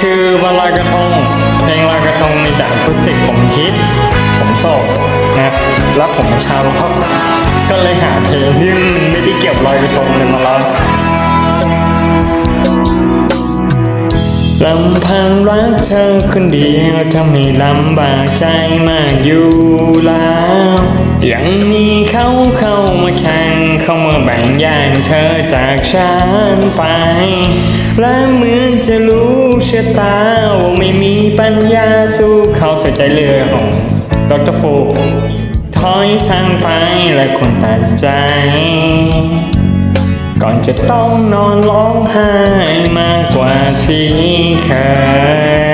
คือวันลอยกระทงเพลงลอยกระทงมีจากอะคูสติกผมคิด ผมโศกนะแล้วผมชาวร็อกก็เลยหาเพลงที่ไม่ได้เกี่ยวกับลอยกระทงเลยมาร้องลำพังรักเธอคนเดียวทำให้ลำบากใจมากอยู่แล้ว ยังมีเขาเข้ามาแข่งเข้ามาแบ่งแย่งเธอจากฉันไป และเหมือนจะรู้ชะตาว่าไม่มีปัญญาสู้เขาใส่ใจเรือของดรฟูถอยทางไปและคนตัดใจ ก่อนจะต้องนอนร้องไห้มากกว่าที่เคย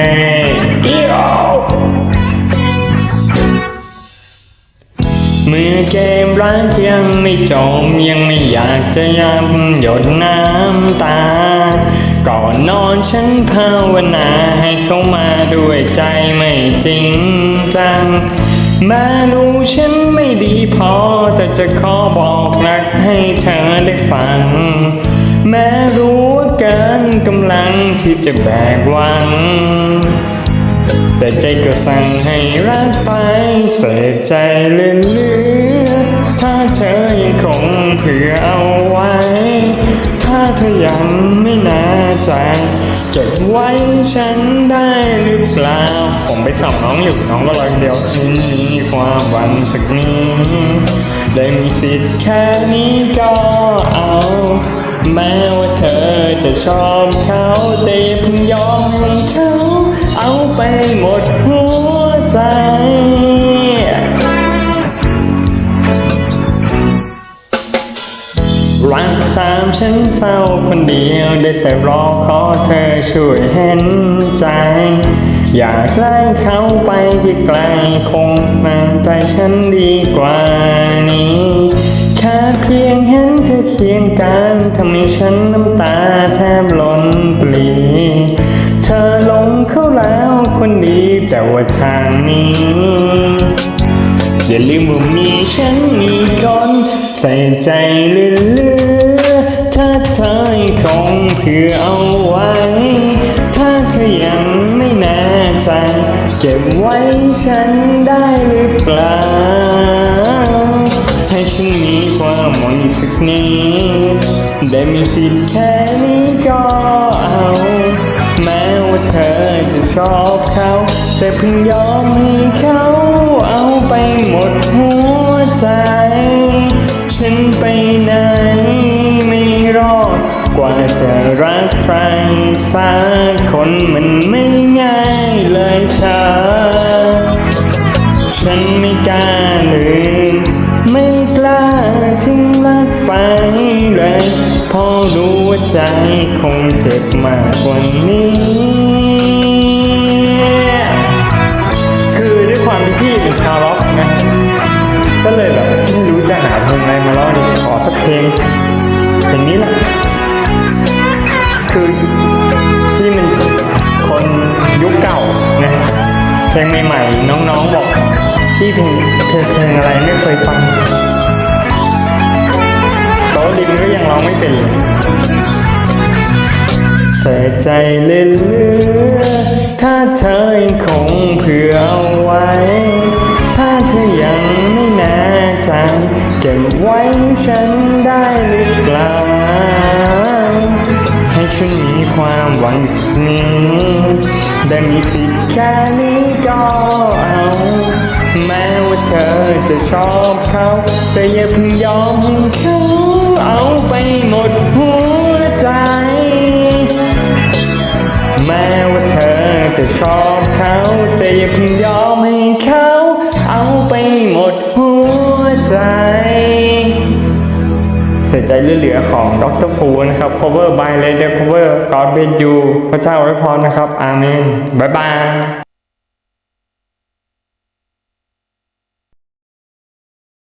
มื่อเกมรักยังไม่จบยังไม่อยากจะย้ำหยดน้ำตา ก่อนนอนฉันภาวนาให้เขามาด้วยใจไม่จริงจังแม้รู้ฉันไม่ดีพอ แต่จะขอบอกรักให้เธอได้ฟัง แม้รู้ว่าเกินกำลังที่จะแบกวัง แต่ใจก็สั่งให้รักไปเสียใจเหลือถ้าเธอยังคงเผื่อเอาไว้ ถ้าเธอยังไม่น่าใจเก็บไว้ฉันได้หรือเปล่า ผมไปส่องน้องอยู่น้องก็รอคนเดียวมีความหวังสักนิดได้มีสิทธิ์แค่นี้ก็เอา แม้ว่าเธอจะชอบเขาแต่ รักสามฉันเศร้าคนเดียวได้แต่รอขอเธอช่วยเห็นใจ อยากไล่เขาไปที่ไกลคงนานใจฉันดีกว่านี้แค่เพียงเห็นเธอเคียงกันทำให้ฉันน้ำตาแทบล้นปลีเธอหลงเขาแล้วคนดีแต่ว่าทางนี้ อย่าลืมว่ามีฉันมีคนใส่ใจเหลือถ้าเธอยังคงเผื่อเอาไว้ ถ้าเธอยังไม่แน่ใจ เก็บไว้ฉันได้หรือเปล่า ให้ฉันมีความหวังสักนิดได้มีสิทธิ์แค่นี้ก็เอาแม้ว่าเธอจะชอบเขา แต่เพิ่งยอมให้เขาเอา ไปหมดหัวใจ ฉันไปไหนไม่รอด กว่าจะรักใครสักคนมันไม่ง่ายเลยเธอ ฉันไม่กล้าลืมไม่กล้าทิ้งรักไปเลยเพราะรู้ว่าใจคงเจ็บมากกว่านี้คือด้วยความที่พี่เป็นชาว เพลงเพลงนี้แหละคือพี่มันคนยุคเก่านะเพลงใหม่ๆน้องๆบอกพี่เพลงเพลงอะไรไม่เคยฟังโต๊ะดินก็ยังร้องไม่เป็นเลยเสียใจเหลือถ้าเธอยังคงเผื่อไว้ ถ้าเธอยังไม่แน่ใจ เก็บไว้ฉันได้หรือเปล่า ให้ฉันมีความหวังสักนิดได้มีสิทธิ์แค่นี้ก็เอา แม้ว่าเธอจะชอบเขา แต่อย่าเพิ่งยอมให้เขาเอาไปหมดหัวใจ แม้ว่าเธอจะชอบเขา แต่อย่าเพิ่งยอม ใจเสียใจเหลือของดรฟูนะครับ cover by Radio cover God be you พระเจ้าไว้พรนะครับ อาเมน บ๊ายบาย